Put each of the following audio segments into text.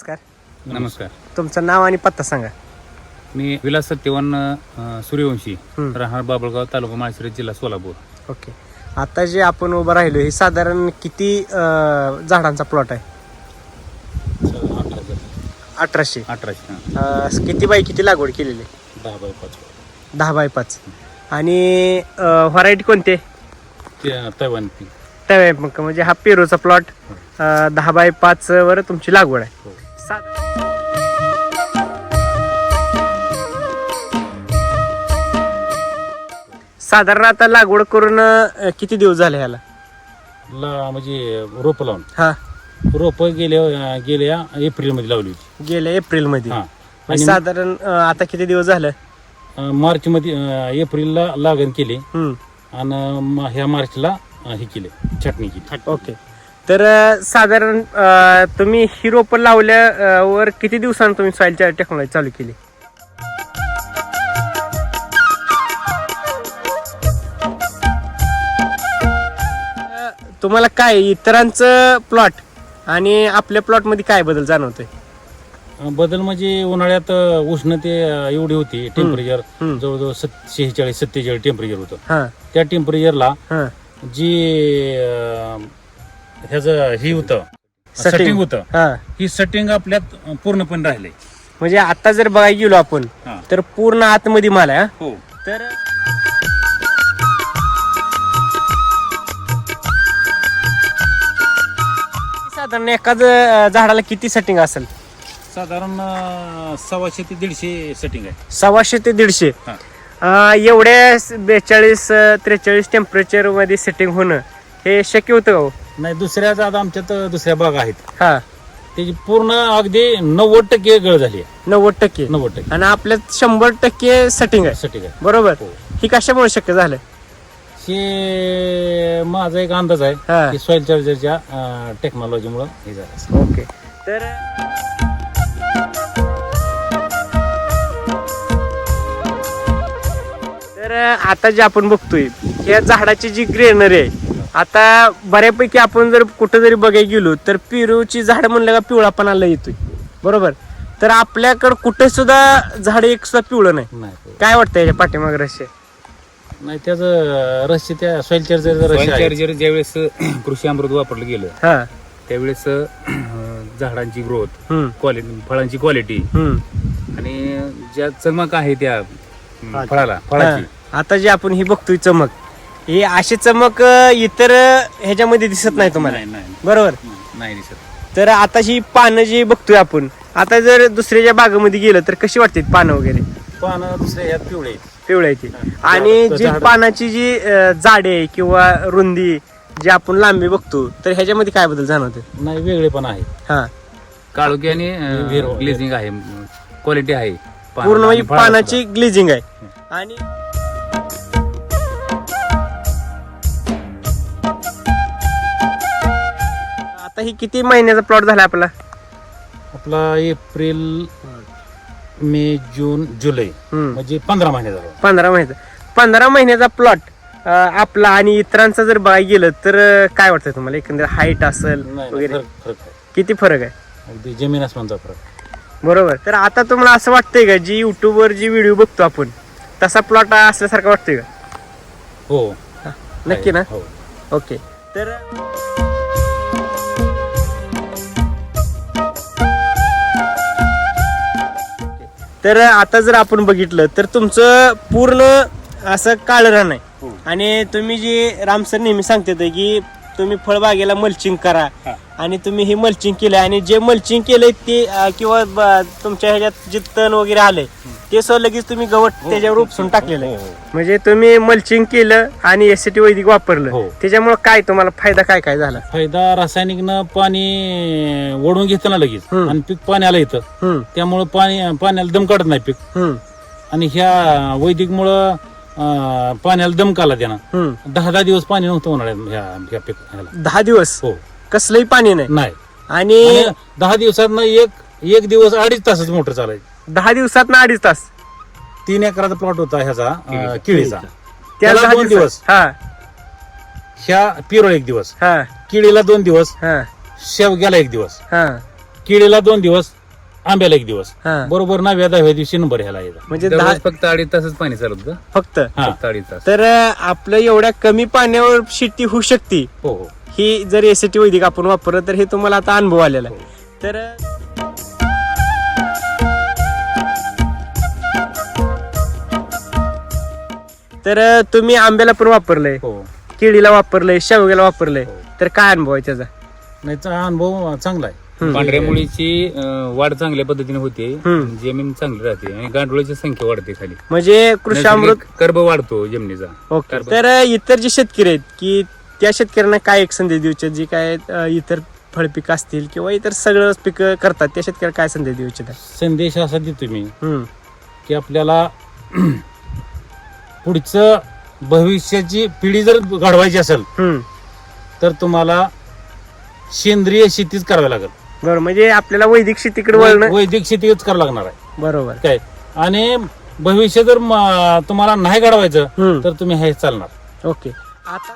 नमस्कार. नमस्कार. तुमचं नाव आणि पत्ता सांगा. मी विलास सत्यवन अ, सूर्यवंशी. राहणार बाबळगाव तालुका माळशिरस जिल्हा सोलापूर. ओके. आता जे आपण उभं राहिलो हे साधारण किती अं, झाडांचा प्लॉट आहे? अठराशे. अठराशे हा. अं, किती बाय किती लागवड केलेली? आहे? दहा बाय पाच. दहा बाय पाच. आणि व्हरायटी कोणते? ते तैवान पीक तवे मग म्हणजे हा पेरूचा प्लॉट दहा बाय पाच वर तुमची लागवड आहे. हो. सा- साधारण आता लागवड करून अं, किती दिवस झाले ह्याला? ला म्हणजे रोपं लावून. हा. रोपं गेल्या गेल्या एप्रिलमध्ये लावली होती. गेल्या एप्रिलमध्ये हा. म्हणजे आणि साधारण अं, आता किती दिवस झालं? मार्च मध्ये एप्रिलला लागण केली. हम्म. आणि म- ह्या मार्चला अ, हे केले छाटणी केली. ओके. तर साधारण तुम्ही ही रोपं लावल्या अं, वर किती दिवसांनी तुम्ही सॉइल टेक्नॉलॉजी चालू केली? तुम्हाला काय इतरांचं प्लॉट आणि आपल्या प्लॉटमध्ये काय बदल जाणवतोय? बदल म्हणजे उन्हाळ्यात उष्णते एवढी होती. टेम्परेचर. जवळजवळ शेहेचाळीस सत्तेचाळीस टेम्परेचर होतं. हा. त्या टेम्परेचरला हा. जी ह्याचं ही होतं. Setting. सेटिंग होतं. हा. ही सेटिंग आपल्यात पूर्णपणे राहिले. म्हणजे आता जर बघायला गेलो आपण तर पूर्ण आतमध्ये माल आहे हा? हो. तर साधारण एखाद झाडाला किती सेटिंग असेल? साधारण अं, सव्वाशे ते दीडशे सेटिंग आहे. सव्वाशे ते दीडशे. हा. अं, एवढ्या बेचाळीस त्रेचाळीस टेम्परेचरमध्ये सेटिंग होणं हे शक्य होतं का हो? नाही दुसऱ्या आता आमच्यात दुसऱ्या बाग आहेत. हा. त्याची पूर्ण अगदी नव्वद टक्के गळ झाली आहे. नव्वद टक्के. नव्वद टक्के. आणि आपल्यात शंभर टक्के सेटिंग आहे. सेटिंग आहे. बरोबर. हो. ही कशामुळे शक्य झालं हे माझा एक अंदाज आहे हा. की सॉइल चार्जरच्या टेक्नॉलॉजीमुळे हे झालं. असेल. ओके. तर तर आता जे आपण बघतोय या झाडाची जी ग्रेनरी आहे आता बऱ्यापैकी आपण जर कुठं जरी बघायला गेलो तर पेरूची झाड म्हणलं का पिवळापणाला येतोय. बरोबर? तर आपल्याकडं कुठे सुद्धा झाड एक सुद्धा पिवळं नाही. नाही काय वाटतं याच्या पाठीमाग रहस्य? नाही त्याचं रस्य त्या सॉइल चार्जर सॉइल चार्जर ज्यावेळेस कृषी अमृत वापरलं गेलं हा. त्यावेळेस अं, झाडांची ग्रोथ हम्म. क्वालिटी फळांची क्वालिटी हम्म. आणि ज्या चमक आहे त्या अं, फळाला हा. फळाची आता जे आपण ही बघतोय चमक ही अशी चमक अं, इतर ह्याच्यामध्ये दिसत नाही तुम्हाला? नाही नाही बरोबर? नाही दिसत. तर आता ही पानं जी बघतोय आपण आता जर दुसऱ्याच्या बागेमध्ये गेलं तर कशी वाटते पानं वगैरे? पानं दुसऱ्या ह्यात पिवळे आहेत. पिवळ्याची आणि जी झाड- पानाची जी अं, जाडे किंवा रुंदी जी आपण लांबी बघतो तर ह्याच्यामध्ये काय बदल जाणवते नाही वेगळे पण आहे हा. काळोखी आणि ग्लेझिंग आहे. क्वालिटी आहे. पूर्ण म्हणजे पानाची ग्लेजिंग आहे. आणि आता ही किती महिन्याचा प्लॉट झाला आपला? आपला एप्रिल मे जून जुलै. म्हणजे पंधरा महिने झाला. पंधरा महिन्याचा पंधरा महिन्याचा प्लॉट आपला आणि इतरांचा जर बघायला गेलं तर काय वाटतं तुम्हाला? एकंदर हाईट असेल वगैरे? किती फरक आहे? अगदी जमीन आसमानचा फरक. बरोबर. तर आता तुम्हाला असं वाटतंय का जी युट्यूबवर जी व्हिडिओ बघतो आपण तसा प्लॉट असल्यासारखा वाटतोय का? हो. नक्की ना? हो. ओके तर तर आता जर आपण बघितलं तर तुमचं पूर्ण असं काळं रान आहे हो. आणि तुम्ही जी रामसर नेहमी सांगते की तुम्ही फळबागेला मल्चिंग करा. आणि तुम्ही हे मल्चिंग केलंय आणि जे मल्चिंग केलंय ते किंवा तुमच्या ह्याच्यात जे तण वगैरे आलंय ते सो लगेच तुम्ही गवत त्याच्यावर उपसून टाकलेलं आहे. हो, हो. म्हणजे तुम्ही मल्चिंग केलं आणि एस टी वैदिक वापरलं. हो. त्याच्यामुळे काय तुम्हाला फायदा काय काय झाला? फायदा रासायनिकनं पाणी ओढून घेतं ना लगेच. हम्म. आणि पीक पाण्याला येतं हम्म. त्यामुळं पाणी पाण्याला दम काढत नाही पीक. हम्म. आणि ह्या वैदिकमुळं अं, पाण्याला दम काला त्यानं. हम्म. दहा दहा दिवस पाणी नव्हतं उन्हाळ्यात ह्या ह्या पीक ह्याला. दहा दिवस? हो. कसलंही पाणी नाही. नाही. आणि आणि दहा दिवसात एक एक दिवस अडीच तासच मोटर चालायची दहा दिवसात ना अडीच तास. तीन एकराचा प्लॉट होता ह्याचा अं, केळीचा. त्या त्याला दहा दोन दिवस. हा. ह्या पिरोळ एक दिवस. हा. केळीला दोन दिवस. हा. शेवग्याला एक दिवस. हा. केळीला दोन दिवस आंब्याला एक दिवस. हा. बरोबर नव्या दहाव्या दिवशी नंबर ह्याला यायचा म्हणजे दहा दररोज फक्त अडीच तासच पाणी चालत होतं फक्त. हा. फक्त अडीच तास. तर अं, आपलं एवढ्या कमी पाण्यावर शेती होऊ शकते. हो हो. ही जर एसीटी वैदिक आपण वापरलं तर हे तुम्हाला आता अनुभव आलेला आहे. तर तर तुम्ही आंब्याला पण वापरलंय. हो. केळीला वापरलंय शेवग्याला वापरलंय. हो. तर काय अनुभव आहे त्याचा? नाही चा अनुभव चांगला आहे. हम्म. पांढऱ्या मुळीची अं, वाढ चांगल्या पद्धतीने होते. हम्म. जमीन चांगली राहते आणि गांडुळाची संख्या वाढते खाली. म्हणजे कृषी अमृत नैसर्गिक कर्ब वाढतो जमिनीचा. ओके. कार्बन. तर इतर जे शेतकरी आहेत की त्या शेतकऱ्यांना काय एक संदेश देऊ इच्छित? जे काय अं, इतर फळपिकं असतील किंवा इतर सगळं पिकं करतात त्या शेतकऱ्याला काय संदेश देऊ इच्छित? संदेश असा देतो मी की आपल्याला पुढचं भविष्याची पिढी जर घडवायची असेल हम्म. तर तुम्हाला सेंद्रिय शेतीच करावी लागेल. बरोबर म्हणजे आपल्याला वैदिक शेतीकडे वळणं वैदिक शेतीच करावं लागणार आहे. बरोबर. काय? आणि भविष्य जर म- तुम्हाला नाही घडवायचं हम्म. तर तुम्ही हे चालणार. ओके. आता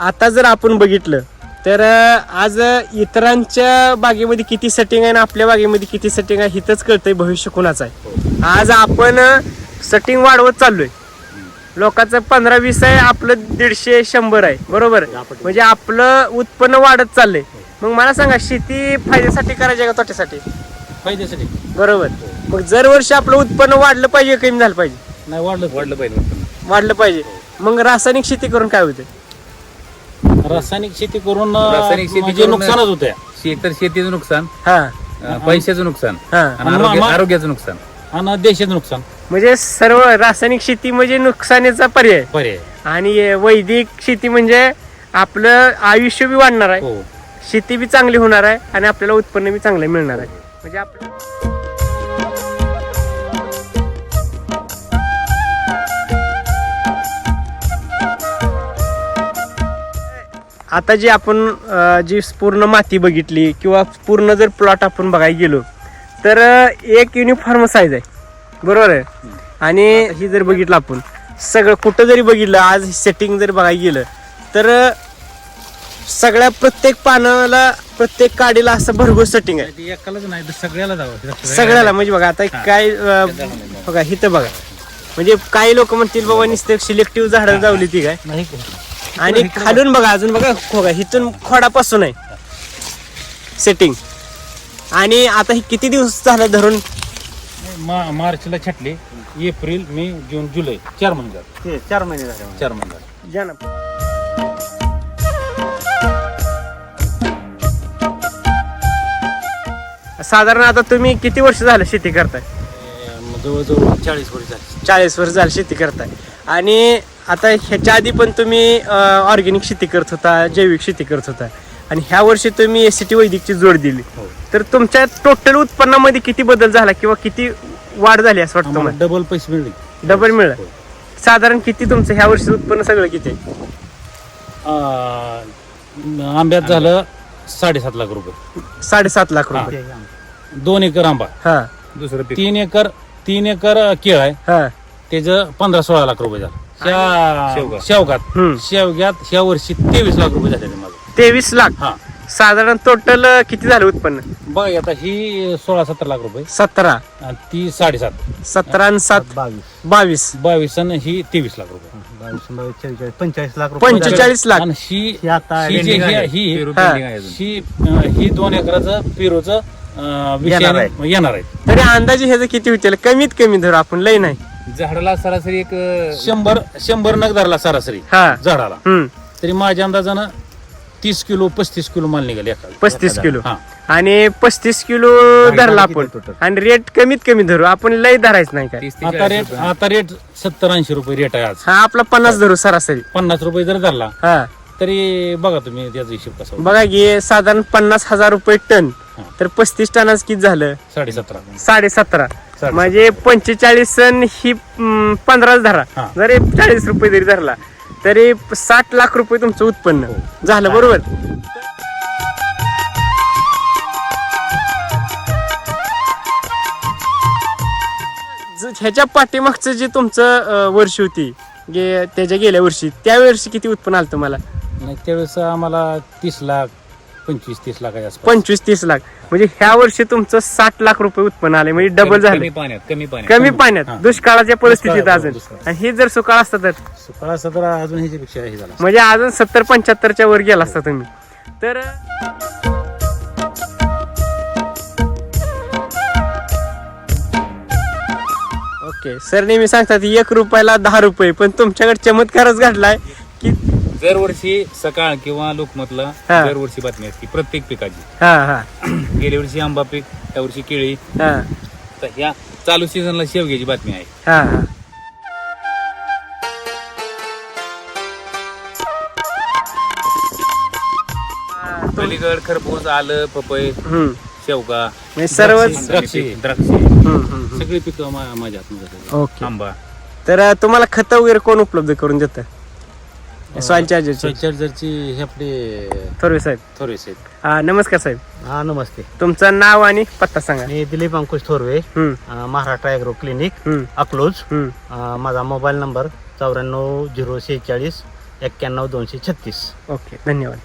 आता जर आपण बघितलं तर आज इतरांच्या बागेमध्ये किती सेटिंग आहे आणि आपल्या बागेमध्ये किती सेटिंग आहे हिथंच कळतंय भविष्य कुणाचं आहे. आज आपण सेटिंग वाढवत चाललोय. लोकांचं पंधरा वीस आहे आपलं दीडशे शंभर आहे. बरोबर? म्हणजे आपलं उत्पन्न वाढत चाललंय. मग मला सांगा शेती फायद्यासाठी करायची आहे का तोट्यासाठी? फायद्यासाठी. बरोबर. मग जर वर्षी आपलं उत्पन्न वाढलं पाहिजे कमी झालं पाहिजे? नाही वाढलं वाढलं पाहिजे. वाढलं पाहिजे. मग रासायनिक शेती करून काय होते रासायनिक शेती करून रासायनिक शेती म्हणजे करून- नुकसानच होते शे- तर शेतीचं नुकसान हा. अं, पैशाचं नुकसान हा. आणि आरोग्य- आरोग्याचं नुकसान. आणि देशाचं नुकसान. म्हणजे सर्व रासायनिक शेती म्हणजे नुकसानीचा पर्याय. पर्याय. आणि वैदिक शेती म्हणजे आपलं आयुष्य बी वाढणार आहे. हो. शेती बी चांगली होणार आहे आणि आपल्याला उत्पन्न बी चांगलं मिळणार आहे. म्हणजे आपलं आता जी आपण जी पूर्ण माती बघितली किंवा पूर्ण जर प्लॉट आपण बघायला गेलो तर एक युनिफॉर्म साईज आहे. बरोबर आहे? आणि ही जर बघितलं आपण सगळं कुठं जरी बघितलं आज सेटिंग जर बघायला गेलं तर सगळ्या प्रत्येक पानाला प्रत्येक काडीला असं भरघोस सेटिंग आहे. एकालाच नाही सगळ्याला जावं सगळ्याला. म्हणजे बघा आता काय बघा इथं बघा. म्हणजे काही लोक म्हणतील बाबा नुसते सिलेक्टिव्ह झाडं जावली ती काय? नाही आणि खालून बघा अजून बघा खोगा इथून खोडापासून आहे. सेटिंग आणि आता ही किती दिवस झालं धरून? मा- मार्चला छाटले. एप्रिल मे जून जुलै. चार महिने झाले. चार महिने झाले चार महिने झाले. ना. साधारण आता तुम्ही किती वर्ष झालं शेती करताय? अं, जवळजवळ चाळीस वर्ष झाले. चाळीस वर्ष झालं शेती करताय. आणि आता ह्याच्या आधी पण तुम्ही ऑर्गॅनिक शेती करत होता जैविक शेती करत होता. आणि ह्या वर्षी तुम्ही एस टी वैदिकची जोड दिली. हो. तर तुमच्या टोटल उत्पन्नामध्ये किती बदल झाला किंवा किती वाढ झाली असं वाटतं मला डबल पैसे मिळले. डबल मिळालं. हो. साधारण किती तुमचं ह्या वर्षी उत्पन्न सगळं किती? आंब्यात झालं साडेसात लाख रुपये. साडेसात लाख रुपये. दोन एकर आंबा. हा. दुसरं पीक. तीन एकर तीन एकर केळ आहे. हा. त्याचं पंधरा सोळा लाख रुपये झालं. शेवगा. त्या शेवगात. हम्म. शेवग्यात ह्या वर्षी तेवीस लाख रुपये झाले माझं. तेवीस लाख? हा. साधारण टोटल किती झालं उत्पन्न? बघा आता ही सोळा सत्तर लाख रुपये. सतरा. आणि ती साडेसात. सतरा आणि सात? बावीस. बावीस. बावीस आणि ही तेवीस लाख रुपये. बावीस बावीस चाळीस पंचेचाळीस लाख रुपये. पंचेचाळीस लाख. आणि ही ही आता ही जी पेंडिंग आहे. ही ही पेरू हा. पेंडिंग आहे अजून. ही अं, ही दोन एकराचं पेरूचं अं, विषय येणार आहे. येणार आहे. तरी अंदाजे ह्याचं किती होतील कमीत कमी धरू आपण लय नाही. झाडाला सरासरी एक अं, शंभर शंभर नग धरला सरासरी हा. झाडाला. हम्म. तरी माझ्या अंदाजानं तीस किलो पस्तीस किलो माल निघाल एका पस्तीस किलो. हा. आणि पस्तीस किलो धरला आपण? आणि रेट कमीत कमी धरू. आपण लय धरायचं नाही काय. तीस ते आता चाळीस रेट रुपये. आता रेट सत्तर ऐंशी रुपये रेट आहे आज. हा आपला पन्नास धरू सरासरी. पन्नास रुपये जर धरला हा. तरी बघा तुम्ही त्याचा हिशोब कसा होतो. बघा की साधारण पन्नास हजार रुपये टन. तर पस्तीस टनाच किती झालं? साडेसतरा. साडे सतरा साडे म्हणजे पंचेचाळीस टन ही पंधराच धरा. जरी चाळीस रुपये जरी धरला तरी साठ लाख रुपये तुमचं उत्पन्न. हो. झालं बरोबर? ज- ह्याच्या पाठीमागचं जे तुमचं वर्ष होती त्याच्या गेल्या वर्षी त्या वर्षी किती उत्पन्न आलं तुम्हाला? त्यावेळेस आम्हाला तीस लाख. पंचवीस तीस लाखाच्या आसपास. पंचवीस तीस लाख. म्हणजे ह्या वर्षी तुमचं साठ लाख रुपये उत्पन्न आले म्हणजे डबल कमी- झालं. कमी पाण्यात कमी पाण्यात. कमी पाण्यात. हा. दुष्काळाच्या परिस्थितीत दुष्काळ, अजून. दुष्काळ. आणि हे जर सुकाळ असतं तर? सुकाळ असं तर अजून ह्याच्यापेक्षा हे झालं म्हणजे अजून सत्तर पंच्याहत्तरच्या वर गेला असता तुम्ही. तर ओके. सर नेहमी सांगतात एक रुपयाला दहा रुपये पण तुमच्याकडे चमत्कारच घडलाय. दरवर्षी सकाळ किंवा लोकमतला हा. दरवर्षी बातमी असते प्रत्येक पिकाची. हा हा. गेल्या वर्षी आंबा पीक त्या वर्षी केळी. हा. तर ह्या चालू सीझनला शेवग्याची बातमी आहे. हा हा. पलीकड खरबूज आलं पपई हम्म. शेवगा म्हणजे सर्वच द्राक्षे. द्राक्षे. हम्म, हम्म, हम्म. सगळी पिकं मा- माझ्या ओके. आंबा. तर अं, तुम्हाला खत वगैरे कोण उपलब्ध करून देतं? सॉइल चार्जरचे चार्जरची हे आपले थोरवे साहेब. थोरेस आहेत हा, नमस्कार साहेब. हा नमस्ते. तुमचं नाव आणि पत्ता सांगा. मी दिलीप अंकुश थोरवे हम्म. अं, महाराष्ट्र ॲग्रो क्लिनिक हम्म. अकलोज. हम्म. अं, माझा मोबाईल नंबर चौऱ्याण्णव झिरो शेहेचाळीस एक्क्याण्णव दोनशे छत्तीस. ओके धन्यवाद.